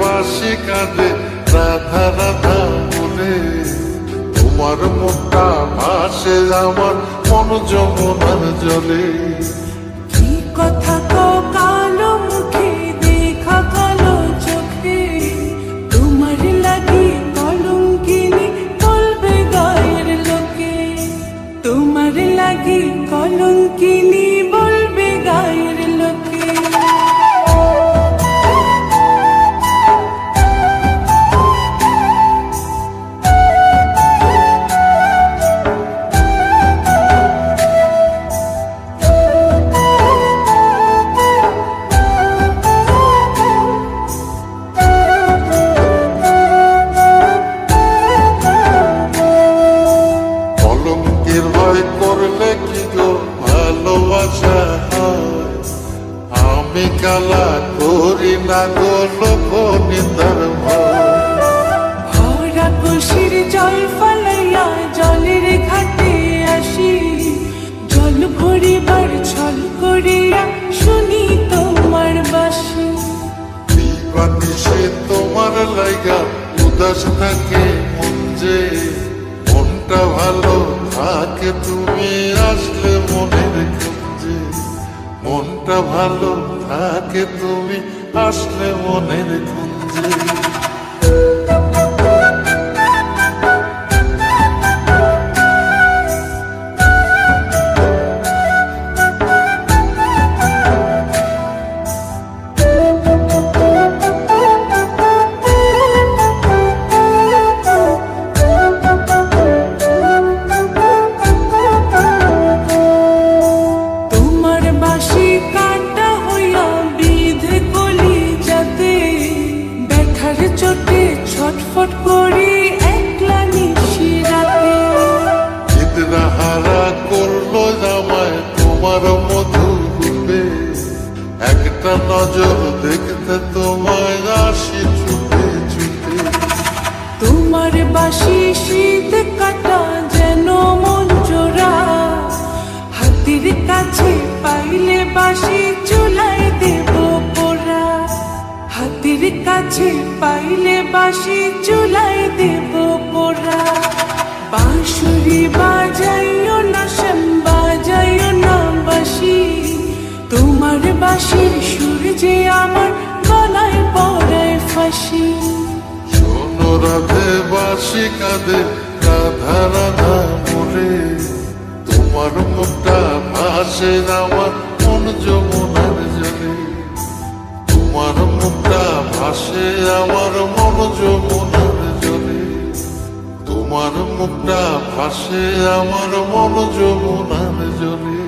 বাসি কাঁদে, রাধা রাধা বলে তোমার মুখটা ভাসে, আমার মন যমুনার জলে। কি কথা কো কালো মুখে, দেখা কালো চোখে। তোমার লাগি কলঙ্কিনী বলবে গায়ের লোকে। তোমার লাগি কলঙ্কিনী আমি কালা করি না গো লোক নিন্দার ভয় ভরা কুশির জল ফলাইয়া জলের ঘাটে আসি। জল ভরিবার ছল করিয়া শুনি তোমার বাসি। দিবানি সে তোমার লাইগা উদাস থাকে মন যে। মনটা ভালো থাকে তুমি আসলে মনের মনটা ভালো থাকে তুমি আসলে মনের খুঁজে ছটফট করি একলা নিশি রাতে। হারা করল জামায় তোমার মধু রূপে। একটা নজর দেখতে তোমায় আসি চুপে চুপে তোমার বাসি শীত কাটা যেন হাতির কাছে পাইলে বাসি চুলাই দেব পোড়া। বাঁশুরি বাজাইও না, শ্যাম বাজাইও না বাসি তোমার বাসির সুর যে আমার গলায় পড়ায় ফাঁসি। শোনো রাধে বাসি কাঁদে, রাধা রাধা মরে। তোমার মুখটা ভাসে আমার ভাসে আমার মন যমুনার জলে তোমার মুখটা ফাঁসে আমার মন যমুনার জলে